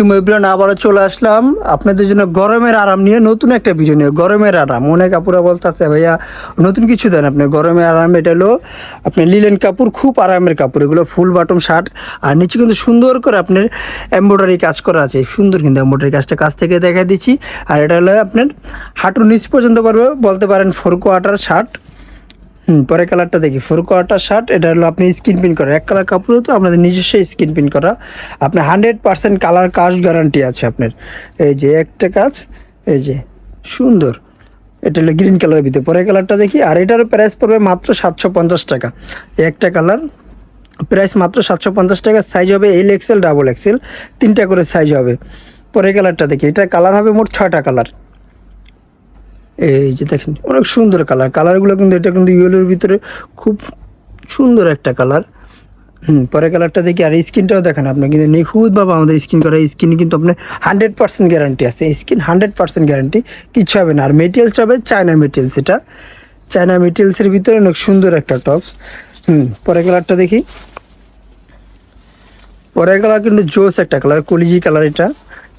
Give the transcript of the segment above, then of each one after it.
ইমরান আবারও চলে আসলাম। আপনাদের জন্য গরমের আরাম নিয়ে নতুন একটা ভিডিও নিয়ে। গরমের আরাম, অনেক আপুরা বলতেছে, ভাইয়া, নতুন কিছু দেন আপনি। গরমের আরাম এটা হলো, আপনি লিলেন কাপড়, খুব আরামের কাপড়। এগুলো ফুল বাটম শার্ট আর নিচে কিন্তু সুন্দর করে আপনার এমব্রয়ডারি কাজ করা আছে। সুন্দর কিন্তু এমব্রয়ডারি কাজটা কাছ থেকে দেখা দিচ্ছি। আর এটা হলো আপনার হাঁটুর নিচ পর্যন্ত পারবে, বলতে পারেন ফোর কোয়ার্টার শার্ট পরে কালারটা দেখি। ফোর কোয়ার্টার শার্ট, এটা হলো আপনি স্কিন প্রিন্ট করা। এক কালার কাপড় তো আপনাদের নিজস্ব স্কিন প্রিন্ট করা। আপনার হান্ড্রেড পার্সেন্ট কালার কাজ গ্যারান্টি আছে আপনার। এই যে একটা কাজ, এই যে, সুন্দর। এটা হলো গ্রিন কালারের ভিতরে। পরে কালারটা দেখি, আর এটারও প্রাইস পড়বে মাত্র সাতশো পঞ্চাশ টাকা। একটা কালার প্রাইস মাত্র সাতশো পঞ্চাশ টাকা। সাইজ হবে এল এক্সেল ডাবল এক্সেল তিনটা করে সাইজ হবে। পরে কালারটা দেখি, এটা কালার হবে মোট ছয়টা কালার। এই যে দেখেন, অনেক সুন্দর কালার কালারগুলো কিন্তু, এটা কিন্তু ইয়েলোর ভিতরে খুব সুন্দর একটা কালার হুম পরে কালারটা দেখি, আর স্কিনটাও দেখেন আপনার কিন্তু নিখুঁত বাবা আমাদের স্কিন করা স্কিন কিন্তু আপনার হান্ড্রেড পার্সেন্ট গ্যারান্টি আছে। স্কিন হান্ড্রেড পার্সেন্ট গ্যারান্টি কিচ্ছু হবে না। আর মেটেরিয়ালসটা হবে চায়না মেটেরিয়ালস এটা। চায়না মেটেরিয়ালসের ভিতরে অনেক সুন্দর একটা টপ হুম পরে কালারটা দেখি। পরের কালার কিন্তু জোস একটা কালার কলিজি কালার এটা।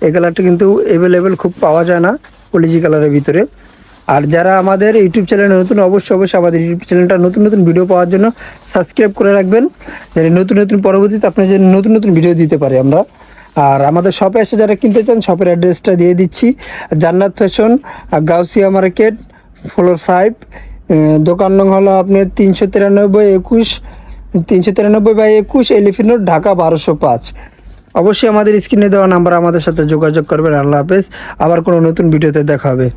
এই কালারটা কিন্তু অ্যাভেলেবেল খুব পাওয়া যায় না কলিজি কালারের ভিতরে। আর যারা আমাদের ইউটিউব চ্যানেলে নতুন, অবশ্যই অবশ্যই আমাদের ইউটিউব চ্যানেলটা নতুন নতুন ভিডিও পাওয়ার জন্য সাবস্ক্রাইব করে রাখবেন যাতে নতুন নতুন পরবর্তীতে আপনার জন্য নতুন নতুন ভিডিও দিতে পারি আমরা। আর আমাদের শপে এসে যারা কিনতে চান শপের অ্যাড্রেসটা দিয়ে দিচ্ছি। Jannat fashion Gausia market floor five দোকান নং হলো আপনার তিনশো তিরানব্বই একুশ, তিনশো তিরানব্বই বাই একুশ এলিফিন ঢাকা বারোশো পাঁচ। অবশ্যই আমাদের স্ক্রিনে দেওয়া নাম্বার আমাদের সাথে যোগাযোগ করবেন। আল্লাহ হাফেজ। আবার কোনো নতুন ভিডিওতে দেখা হবে।